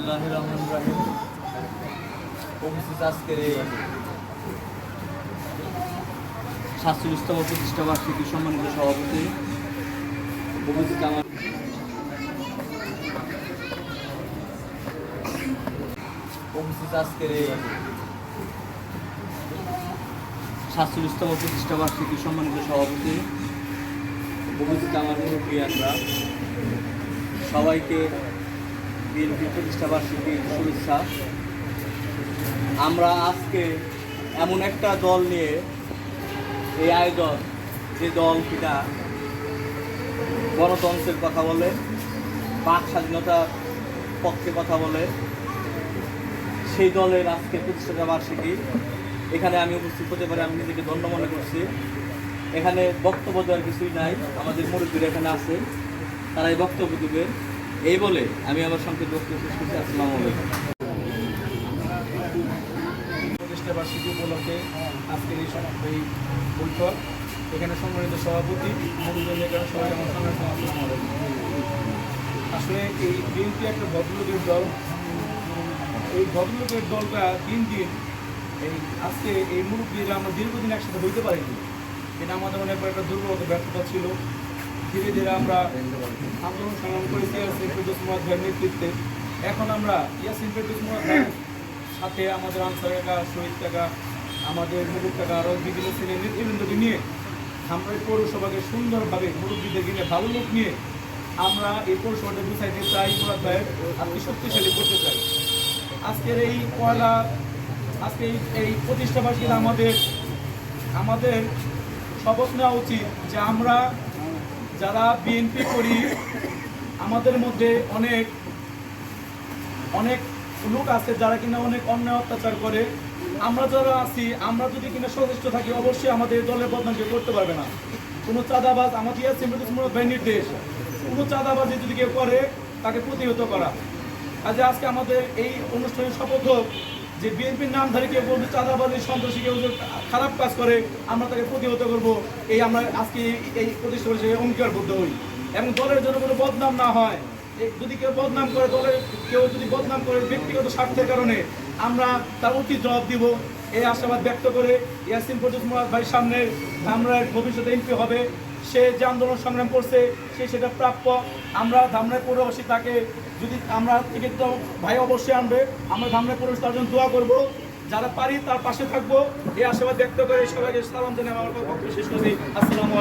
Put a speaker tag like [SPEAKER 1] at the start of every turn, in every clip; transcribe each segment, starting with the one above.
[SPEAKER 1] বিসমিল্লাহ রহমান প্রতিষ্ঠা বার্ষিকী সম্মানিত সভাপতি উপস্থিত আমার প্রতিষ্ঠা বার্ষিকী সম্মানিত সভাপতি উপস্থিত আমার সবাইকে বিএনপি প্রতিষ্ঠা বার্ষিকী শুভেচ্ছা। আমরা আজকে এমন একটা দল নিয়ে এই আয়োজন, যে দল কিনা গণতন্ত্রের কথা বলে, বাক স্বাধীনতার পক্ষে কথা বলে, সেই দলের আজকে প্রতিষ্ঠাতা বার্ষিকী। এখানে আমি উপস্থিত হতে পারি, আমি নিজেকে ধন্য মনে করছি। এখানে বক্তব্য দেওয়ার কিছুই নাই, আমাদের মুরব্বীরা এখানে আছে তারা এই বক্তব্য দেবে। এই বলে আমি আমার সংক্ষিপ্ত বক্তব্য শেষ করছি। আসসালামু আলাইকুম।
[SPEAKER 2] বার্ষিকী উপলক্ষে আজকের এই এই বৈঠক। এখানে সম্মানিত সভাপতি এখানে সবাই আমার আলাইকুম। আসলে এই বিএনপি একটা ভদ্রলোকের দল। এই ভদ্রলোকের দলটা দিন দিন এই আজকে এই মুরব্বীরা আমরা দীর্ঘদিন একসাথে হইতে পারিনি। এটা আমাদের অনেক একটা দুর্বলতা, ব্যর্থতা ছিল। ধীরে ধীরে আমরা আন্দোলন সংগ্রাম করেছি ইয়াসিন ফেরদৌস ভাইয়ের নেতৃত্বে। এখন আমরা ইয়াসিন ফেরদৌস মোহাম্মদ সাথে আমাদের আনসার কাকা, শহীদ কাকা, আমাদের মুরুব কাকা, আরও বিভিন্ন শ্রেণির নেতৃবৃন্দকে নিয়ে আমরা এই পৌরসভাকে সুন্দরভাবে মুরব্বীদেরকে নিয়ে, ভালো লোক নিয়ে আমরা এই পৌরসভাটা গুছাইতে চাই মুরাদ ভাইয়ের আজকে শক্তিশালী করতে চাই। আজকের এই পয়লা, আজকে এই এই প্রতিষ্ঠা আমাদের আমাদের শপথ নেওয়া উচিত যে আমরা যারা বিএনপি করি, আমাদের মধ্যে অনেক অনেক লোক আছে যারা কিনা অনেক অন্যায় অত্যাচার করে। আমরা যারা আছি, আমরা যদি কিনা সচেষ্ট থাকি, অবশ্যই আমাদের দলের বদনাম কেউ করতে পারবে না। কোনো চাঁদাবাজ আমাদের ভাই নির্দেশ। কোনো চাঁদাবাজি যদি কেউ করে, তাকে প্রতিহত করা। কাজে আজকে আমাদের এই অনুষ্ঠানের শপথ হোক যে বিএনপির নামধারী কেউ বলবে চাঁদাবাজি, সন্ত্রাসী কেউ খারাপ কাজ করে, আমরা তাকে প্রতিহত করব। এই আমরা আজকে এই- প্রতিষ্ঠা অঙ্গীকারবদ্ধ হই। এবং দলের জন্য কোনো বদনাম না হয়। যদি কেউ বদনাম করে দলের, কেউ যদি বদনাম করে ব্যক্তিগত স্বার্থের কারণে, আমরা তার উচিত জবাব দিব। এই আশাবাদ ব্যক্ত করে ইয়াসিন ফজুল মুরাদ ভাইয়ের সামনে আমরা ভবিষ্যতে এমপি হবে। সে যে আন্দোলন সংগ্রাম করছে, সে সেটা প্রাপ্য। আমরা ধামরায় পৌরবাসী তাকে যদি আমরা টিকিট ভাই অবশ্যই আনবে। আমরা ধামরায় পৌরবাসী তার জন্য দোয়া করব। যারা পারি তার পাশে থাকব। এই আশাবাদ ব্যক্ত করে সবাইকে সালাম জানিয়ে আমার বক্তব্য শেষ করছি। আসসালামু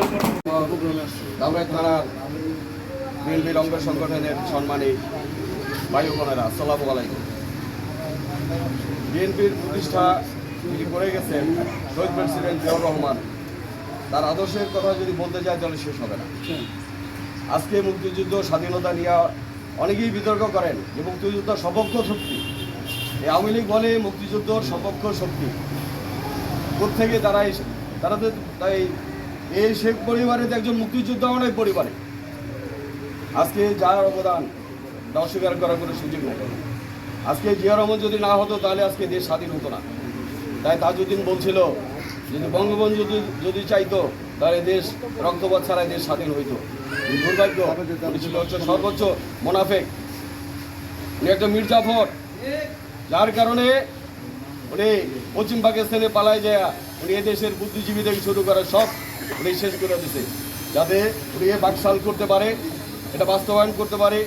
[SPEAKER 3] সংগঠনের সম্মানী বায়ু বোনেরা, আসসালামু আলাইকুম। বিএনপির প্রতিষ্ঠা তিনি করে গেছেন, শহীদ প্রেসিডেন্ট জিয়াউর রহমান তার আদর্শের কথা যদি বলতে যায় তাহলে শেষ হবে না। আজকে মুক্তিযুদ্ধ স্বাধীনতা নিয়ে অনেকেই বিতর্ক করেন যে মুক্তিযুদ্ধ সপক্ষ শক্তি। এই আওয়ামী লীগ বলে মুক্তিযুদ্ধর সপক্ষ শক্তি। থেকে তারা এসে তারা তো তাই এই শেখ পরিবারের তো একজন মুক্তিযোদ্ধা অনেক পরিবারে। আজকে যার অবদান তা অস্বীকার করার কোনো সুযোগ নেই। আজকে জিয়া রহমান যদি না হতো তাহলে আজকে দেশ স্বাধীন হতো না। তাই তাজউদ্দিন বলছিল যদি বঙ্গবন্ধু যদি চাইতো, তাহলে দেশ, রক্তপাত ছাড়াই দেশ স্বাধীন হইতো। কিন্তু দুর্ভাগ্য সর্বোচ্চ মোনাফেক। উনি একটা মির্জা মির্জাফর। যার কারণে উনি পশ্চিম পাকিস্তানে পালায় যায়, উনি এ দেশের বুদ্ধিজীবী থেকে শুরু করে সব উনি শেষ করে দিতে যাতে উনি এ বাকশাল করতে পারে, এটা বাস্তবায়ন করতে পারে,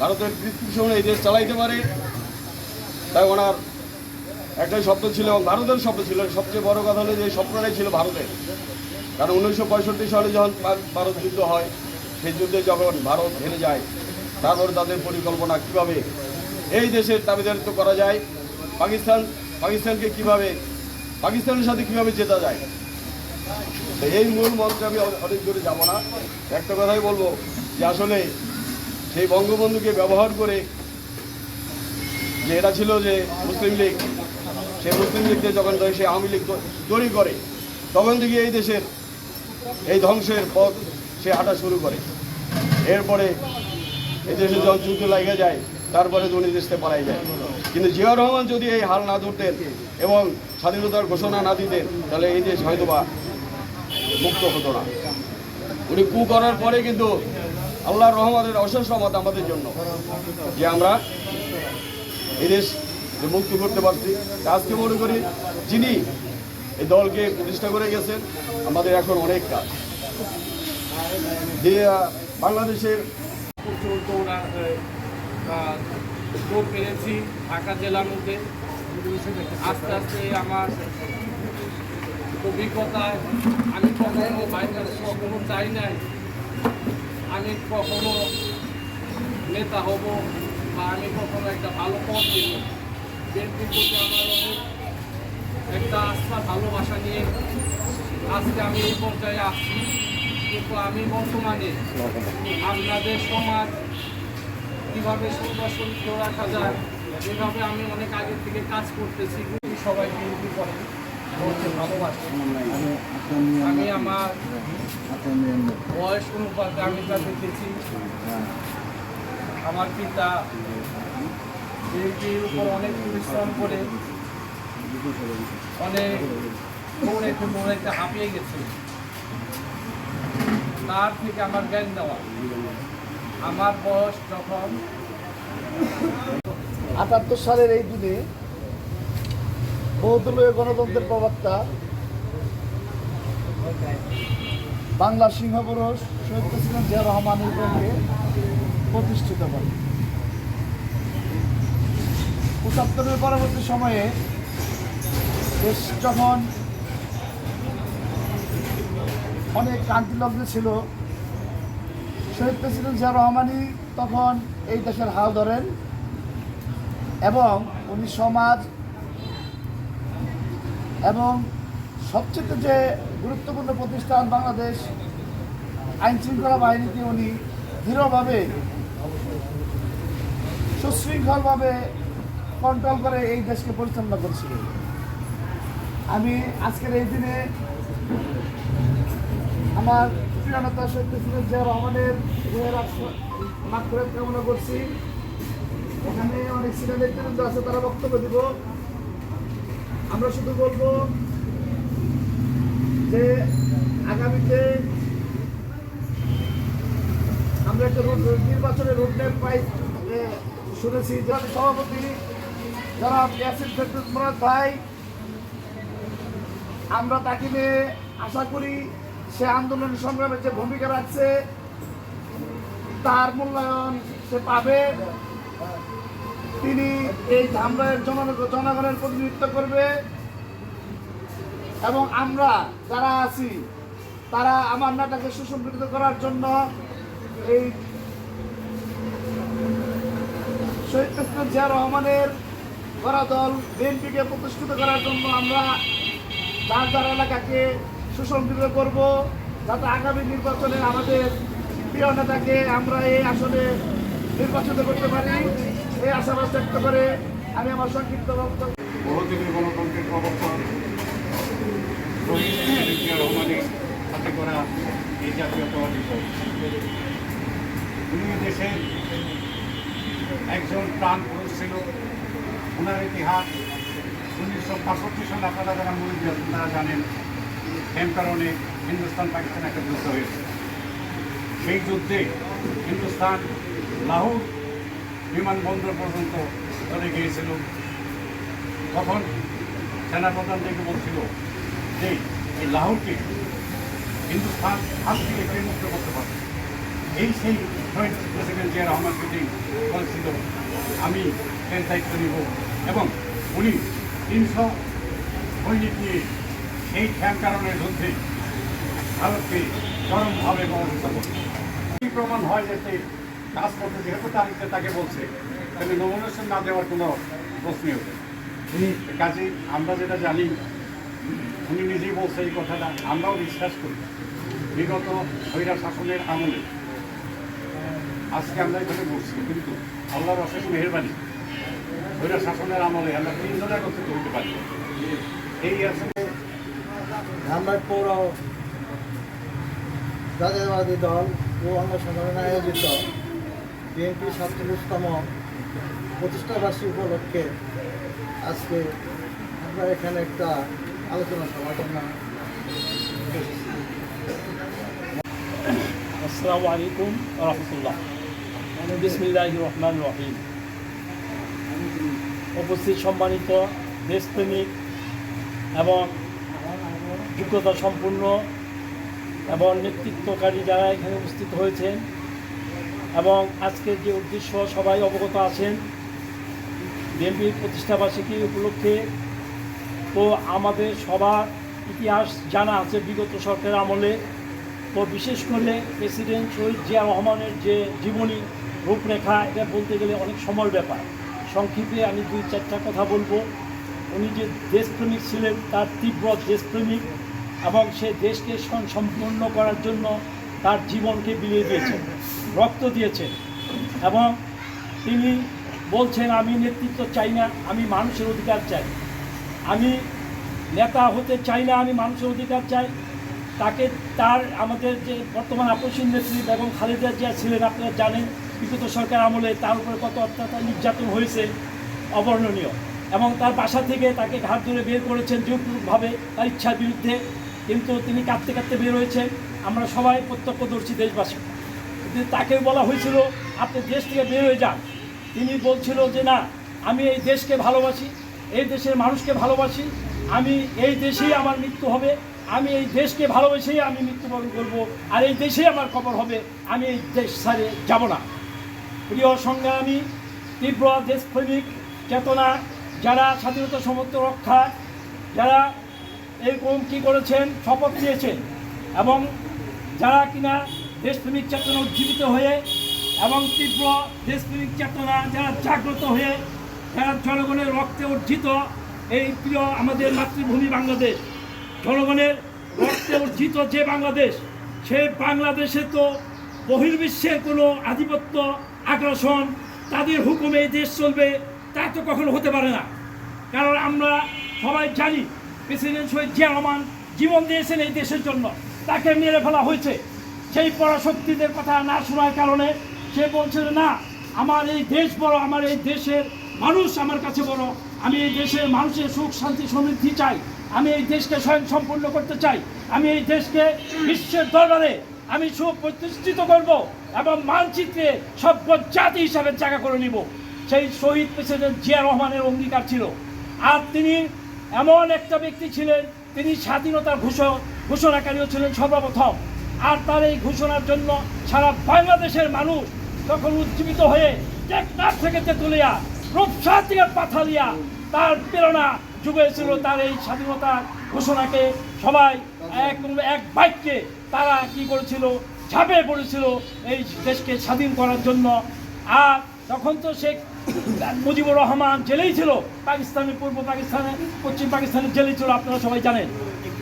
[SPEAKER 3] ভারতের প্রিসক্রিপশন এই দেশ চালাইতে পারে। তাই ওনার একটাই স্বপ্ন ছিল এবং ভারতের স্বপ্ন ছিল। সবচেয়ে বড় কথা হলো যে স্বপ্নটাই ছিল ভারতের। কারণ উনিশশো পঁয়ষট্টি সালে যখন ভারত যুদ্ধ হয়, সেই যুদ্ধে যখন ভারত হেরে যায়, তারপরে তাদের পরিকল্পনা কীভাবে এই দেশের দাবিদারিত্ব করা যায়, পাকিস্তান, পাকিস্তানকে কীভাবে, পাকিস্তানের সাথে কীভাবে জেতা যায় এই মূল মন্ত্রে আমি অনেক দূরে যাব না। একটা কথাই বলব যে আসলে সেই বঙ্গবন্ধুকে ব্যবহার করে যে এটা ছিল যে মুসলিম লীগ সেই মুসলিম লীগকে যখন সে আওয়ামী লীগ তৈরি করে, তখন থেকে এই দেশের এই ধ্বংসের পথ সে হাঁটা শুরু করে। এরপরে এই দেশে যখন যুদ্ধ লাগে যায়, তারপরে উনি দেশে পালাই যায়। কিন্তু জিয়া রহমান যদি এই হাল না ধরতেন এবং স্বাধীনতার ঘোষণা না দিতেন, তাহলে এই দেশ হয়তো বা মুক্ত হতো না। উনি কু করার পরে কিন্তু আল্লাহর রহমানের অশেষ রহমত আমাদের জন্য, যে আমরা এই দেশ যে মুক্ত করতে পারছি। আজকে মনে করি যিনি এই দলকে প্রতিষ্ঠা করে গেছেন, আমাদের এখন অনেক কাজ। যে বাংলাদেশের
[SPEAKER 4] দৌড় পেরেছি ঢাকা জেলার মধ্যে আস্তে আস্তে আমার অভিজ্ঞতায়, আমি কখনো বাইরে কখনো চাই নাই। আমি কখনো নেতা হব বা আমি কখনো একটা ভালো পথ দেব বিএনপির প্রতি একটা আস্থা, ভালোবাসা নিয়ে আজকে আমি এই পর্যায়ে আসছি। কিন্তু আমি বর্তমানে আপনাদের সমাজ কীভাবে সুন্দর রাখা যায়, এভাবে আমি অনেক আগে থেকে কাজ করতেছি। সবাই বিএনপি করে। আমি আমার বয়স অনুপাতে আমি তা দেখেছি, আমার পিতা বিএনপির উপর অনেক পরিশ্রম করে অনেক দৌড়াইতে দৌড়াইতে হাঁপিয়ে গেছে। তার থেকে আমার জ্ঞান দেওয়া আমার বয়স যখন
[SPEAKER 5] আটাত্তর সালের এই দিনে বহুদলীয় গণতন্ত্রের প্রবক্তা বাংলার সিংহপুরুষ শহীদ প্রেসিডেন্ট জিয়া রহমানের সঙ্গে প্রতিষ্ঠিত করে পঁচাত্তরের পরবর্তী সময়ে দেশ যখন অনেক ক্রান্তিলগ্ন ছিল, শহীদ প্রেসিডেন্ট জিয়া রহমানই তখন এই দেশের হাল ধরেন এবং উনি সমাজ এবং সবচেয়ে যে গুরুত্বপূর্ণ প্রতিষ্ঠান বাংলাদেশ, আইন শৃঙ্খলা বাহিনীকে উনি দৃঢ়ভাবে, সুশৃঙ্খলভাবে কন্ট্রোল করে এই দেশকে পরিচালনা করেছিলেন আমি আজকের এই দিনে আমার প্রিয় নেতা শেখ প্রেসিডেন্ট জিয়া রহমানের মাত্রে কামনা করছি। এখানে অনেক সিনিয়র নেতৃবৃন্দ আছে, তারা বক্তব্য দিব। আমরা শুধু বলব যে আগামীতে আমরা একটা রোড নির্বাচনের রোডম্যাপ পাই শুনেছি। সভাপতি যারা ইয়াসিন ফেরদৌস মুরাদ আমরা তাকে নিয়ে আশা করি সে আন্দোলন সংগ্রামে যে ভূমিকা রাখছে, তার মূল্যায়ন সে পাবে। তিনি এই ধামরায়ের জনগণের প্রতিনিধিত্ব করবে। এবং আমরা যারা আছি, তারা আমার নাটাকে সুসংগঠিত করার জন্য এই শহীদ প্রেসিডেন্ট জিয়া রহমানের করা দল বিএনপিকে প্রতিষ্ঠিত করার জন্য আমরা যার যার এলাকাকে সুসংগঠিত করব, যাতে আগামী নির্বাচনে আমাদের প্রিয় নেতাকে আমরা এই আসনে নির্বাচিত করতে পারি। এই আশাবাদ ব্যক্ত করে আমি আমার সংক্ষিপ্ত বক্তব্য
[SPEAKER 6] গণতন্ত্রের প্রবর্তন করা এই উনি দেশের একজন প্রাণ পুরুষ ছিল ওনার ইতিহাস উনিশশো বাষট্টি সালে আপনারা যারা মনে দিয়েছেন তারা জানেন এম কারণে হিন্দুস্তান, পাকিস্তান একটা যুদ্ধ হয়েছে। সেই যুদ্ধে হিন্দুস্তান লাহোর বিমানবন্দর পর্যন্ত চলে গিয়েছিল। তখন সেনাপ্রধান থেকে বলছিল যে এই লাহোরকে হিন্দুস্তান হাত থেকে কে মুক্ত করতে পারবে। এই সেই শহীদ প্রেসিডেন্ট জিয়া রহমান যদি বলছিল, আমি এর দায়িত্ব নিব। এবং উনি তিনশো সৈনিক নিয়ে সেই খ্যাম কারণের যুদ্ধে ভারতকে চরমভাবে প্রভাবিত করছে। প্রমাণ হয় যাতে কাজ করতে যেহেতু তারিখে তাকে বলছে, তাহলে নমিনেশন না দেওয়ার কোনো প্রশ্নই ওঠে কাজে আমরা যেটা জানি, উনি নিজেই বলছে এই কথাটা, আমরাও বিশ্বাস করি। বিগত স্বৈরা শাসনের আমলে আজকে আমরা এখানে বসছি, কিন্তু আল্লাহর অশেষ মেহরবানি। স্বৈরা শাসনের আমলে আমরা তিনজনে একত্রিত হতে পারি। এই আসলে
[SPEAKER 5] আমরা পৌর জাতীয়তাবাদী দল ও অঙ্গ সংগঠন আয়োজিত বিএনপি সাতচল্লিশতম প্রতিষ্ঠাবার্ষিকী উপলক্ষে আজকে আমরা এখানে একটা আলোচনা সভা করলাম।
[SPEAKER 7] আসসালামু আলাইকুম রহমতুল্লাহ। বিসমিল্লাহ রহমান রহিম। উপস্থিত সম্মানিত দেশপ্রেমিক এবং যোগ্যতা সম্পূর্ণ এবং নেতৃত্বকারী যারা এখানে উপস্থিত হয়েছেন এবং আজকের যে উদ্দেশ্য সবাই অবগত আছেন বিএনপির প্রতিষ্ঠাবার্ষিকী উপলক্ষে, তো আমাদের সবার ইতিহাস জানা আছে বিগত সরকারের আমলে। তো বিশেষ করে প্রেসিডেন্ট শহীদ জিয়া রহমানের যে জীবনী রূপরেখা, এটা বলতে গেলে অনেক সময় ব্যাপার। সংক্ষেপে আমি দুই চারটা কথা বলব। উনি যে দেশপ্রেমিক ছিলেন, তার তীব্র দেশপ্রেমিক এবং সে দেশকে সম- সম্পূর্ণ করার জন্য তার জীবনকে বিলিয়ে দিয়েছেন, রক্ত দিয়েছেন এবং তিনি বলছেন, আমি নেতৃত্ব চাই না, আমি মানুষের অধিকার চাই। আমি নেতা হতে চাই না, আমি মানুষের অধিকার চাই। তাকে তার আমাদের যে বর্তমান আপসীন নেত্রী বেগম খালেদা জিয়া ছিলেন, আপনারা জানেন। বিগত সরকার আমলে তার উপরে কত অত্যাচার নির্যাতন হয়েছে অবর্ণনীয়। এবং তার বাসা থেকে তাকে ঘাট ধরে বের করেছেন জোরপূর্বকভাবে তার ইচ্ছার বিরুদ্ধে। কিন্তু তিনি কাঁদতে কাঁদতে বের হয়েছেন। আমরা সবাই প্রত্যক্ষদর্শী দেশবাসী। তাকে বলা হয়েছিল, আপনি দেশ থেকে বের হয়ে যান। তিনি বলছিল যে, না, আমি এই দেশকে ভালোবাসি, এই দেশের মানুষকে ভালোবাসি। আমি এই দেশেই আমার মৃত্যু হবে। আমি এই দেশকে ভালোবেসেই আমি মৃত্যুবরণ করব। আর এই দেশেই আমার খবর হবে। আমি এই দেশ ছাড়ে যাব না। প্রিয় সংগ্রামী, তীব্র দেশপ্রেমিক চেতনা, যারা স্বাধীনতা সমর্থ রক্ষা, যারা এরকম কী করেছেন, শপথ নিয়েছেন এবং যারা কিনা দেশপ্রেমিক চেতনা উজ্জীবিত হয়ে এবং তীব্র দেশপ্রেমিক চেতনা যারা জাগ্রত হয়ে, যারা জনগণের রক্তে অর্জিত এই প্রিয় আমাদের মাতৃভূমি বাংলাদেশ, জনগণের রক্তে অর্জিত যে বাংলাদেশ, সে বাংলাদেশে তো বহির্বিশ্বের কোনো আধিপত্য আগ্রাসন, তাদের হুকুমে দেশ চলবে, তা তো কখনো হতে পারে না। কারণ আমরা সবাই জানি প্রেসিডেন্ট শহীদ জিয়া রহমান জীবন দিয়েছেন এই দেশের জন্য। তাকে মেরে ফেলা হয়েছে। সেই পরাশক্তিদের কথা না শোনার কারণে সে বলছে, না, আমার এই দেশ বড়, আমার এই দেশের মানুষ আমার কাছে বড়। আমি এই দেশের মানুষের সুখ, শান্তি, সমৃদ্ধি চাই। আমি এই দেশকে স্বয়ং সম্পূর্ণ করতে চাই। আমি এই দেশকে বিশ্বের দরবারে আমি সুপ্রতিষ্ঠিত করব। এবং মানচিত্রে সভ্য জাতি হিসাবে জায়গা করে নিব। সেই শহীদ প্রেসিডেন্ট জিয়া রহমানের অঙ্গীকার ছিল। আর তিনি এমন একটা ব্যক্তি ছিলেন, তিনি স্বাধীনতার ঘোষণা ঘোষণাকারীও ছিলেন সর্বপ্রথম। আর তার এই ঘোষণার জন্য সারা বাংলাদেশের মানুষ তখন উজ্জীবিত হয়ে টেকনাফ থেকে তেতুলিয়া রূপসা থেকে পাথালিয়া তার প্রেরণা যুগেছিল তার এই স্বাধীনতার ঘোষণাকে সবাই এক এক বাক্যে তারা কি করেছিল? ঝাঁপিয়ে পড়েছিল এই দেশকে স্বাধীন করার জন্য। আর তখন তো শেখ মুজিবুর রহমান জেলেই ছিল। পাকিস্তানের পূর্ব পাকিস্তানে, পশ্চিম পাকিস্তানের জেলেই ছিল, আপনারা সবাই জানেন।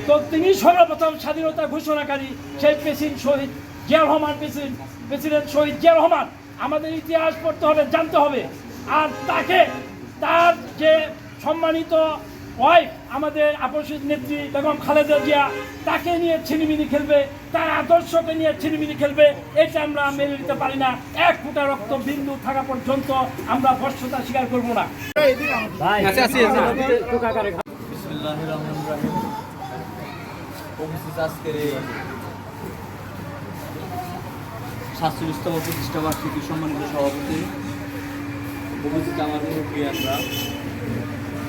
[SPEAKER 7] তো তিনি সর্বপ্রথম স্বাধীনতা ঘোষণাকারী সেই president Shaheed Zia Rahman president president Shaheed Zia Rahman. আমাদের ইতিহাস পড়তে হবে, জানতে হবে। আর তাকে তার যে সম্মানিত ওয়াইফ আমাদের আপসিত নেত্রী বেগম খালেদা জিয়া তাকে নিয়ে ছিনিমিনি খেলবে তার আদর্শকে নিয়ে ছিনিমিনি খেলবে এটা আমরা মেনে নিতে পারি না। এক ফুটা রক্ত বিন্দু থাকা পর্যন্ত আমরা বর্ষতা স্বীকার করব না।
[SPEAKER 1] সাতচল্লিশতম প্রতিষ্ঠা বার্ষিকী সম্মানিত সভাপতি। উপস্থিত আমার মুরব্বী আমরা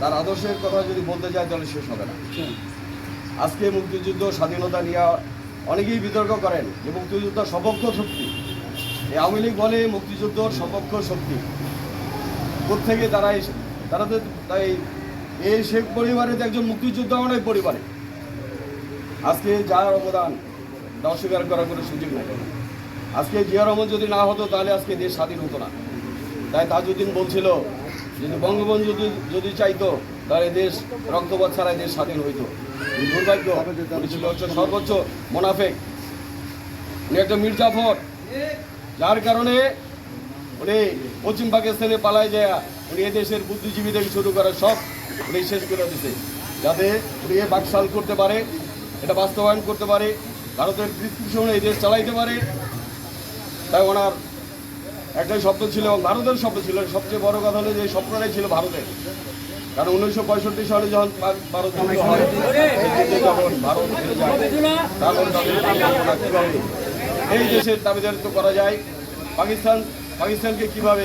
[SPEAKER 3] তার আদর্শের কথা যদি বলতে যায় তাহলে শেষ হবে না। আজকে মুক্তিযুদ্ধ স্বাধীনতা নিয়ে অনেকেই বিতর্ক করেন যে মুক্তিযুদ্ধ সপক্ষ শক্তি। এই আওয়ামী লীগ বলে মুক্তিযুদ্ধ সপক্ষ শক্তি। কোথেকে তারা তারা তো তাই এই শেখ পরিবারে তো একজন মুক্তিযোদ্ধা অনেক পরিবারে। আজকে যার অবদান তা অস্বীকার করার কোনো সুযোগ নেই। আজকে জিয়া রহমান যদি না হতো, তাহলে আজকে দেশ স্বাধীন হতো না। তাই তাজউদ্দিন বলছিল যদি বঙ্গবন্ধু যদি যদি চাইতো, তাহলে দেশ রক্তপাত ছাড়াই দেশ স্বাধীন হইতো। দুর্ভাগ্য হচ্ছে সর্বোচ্চ মোনাফেক উনি একটা মির্জাফর। যার কারণে উনি পশ্চিম পাকিস্তানে পালায় যায় উনি এদেশের বুদ্ধিজীবী থেকে শুরু করে সব উনি শেষ করে দিতে যাতে উনি এ বাকশাল করতে পারে, এটা বাস্তবায়ন করতে পারে, ভারতের এই দেশ চালাইতে পারে। তাই ওনার একটাই স্বপ্ন ছিল এবং ভারতের স্বপ্ন ছিল। সবচেয়ে বড় কথা হলো যে স্বপ্নটাই ছিল ভারতের। কারণ উনিশশো পঁয়ষট্টি সালে যখন ভারত হয় ভারত এই দেশের দাবিদারিত্ব করা যায়। পাকিস্তান, পাকিস্তানকে কীভাবে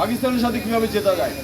[SPEAKER 3] পাকিস্তানের সাথে কীভাবে জেতা যায়?